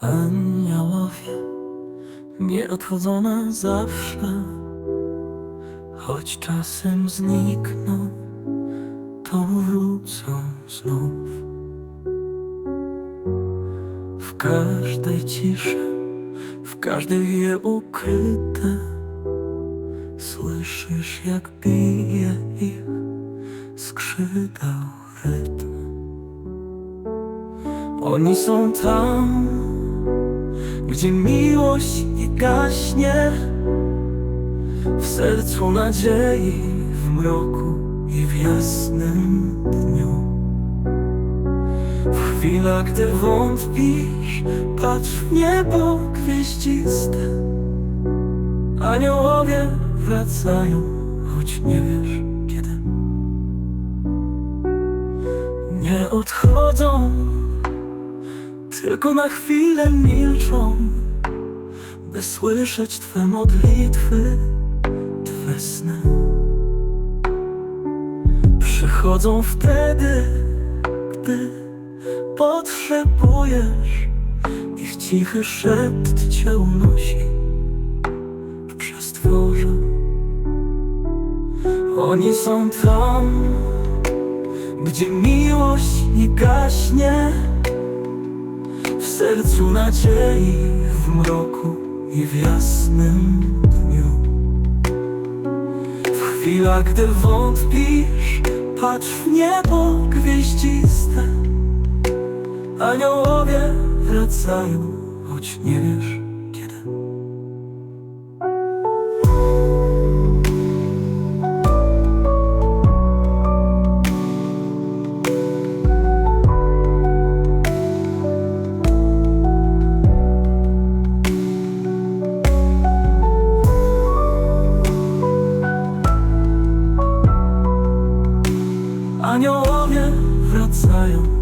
Aniołowie nie odchodzą na zawsze, choć czasem znikną, to wrócą znów. W każdej ciszy, w każdej je ukryte, słyszysz jak bije ich skrzydeł rytm. Oni są tam, gdzie miłość nie gaśnie W sercu nadziei, w mroku i w jasnym dniu. W chwilach, gdy wątpisz, patrz w niebo gwieździste Aniołowie wracają, choć nie wiesz kiedy. Nie odchodzą tylko na chwilę milczą, by słyszeć Twe modlitwy, Twe sny. Przychodzą wtedy, gdy potrzebujesz, ich cichy szept Cię unosi w przestworze. Oni są tam, gdzie miłość nie gaśnie. Sercu nadziei, w mroku i w jasnym dniu. W chwilach, gdy wątpisz, patrz w niebo gwieździste. Aniołowie wracają, choć nie wiesz smile.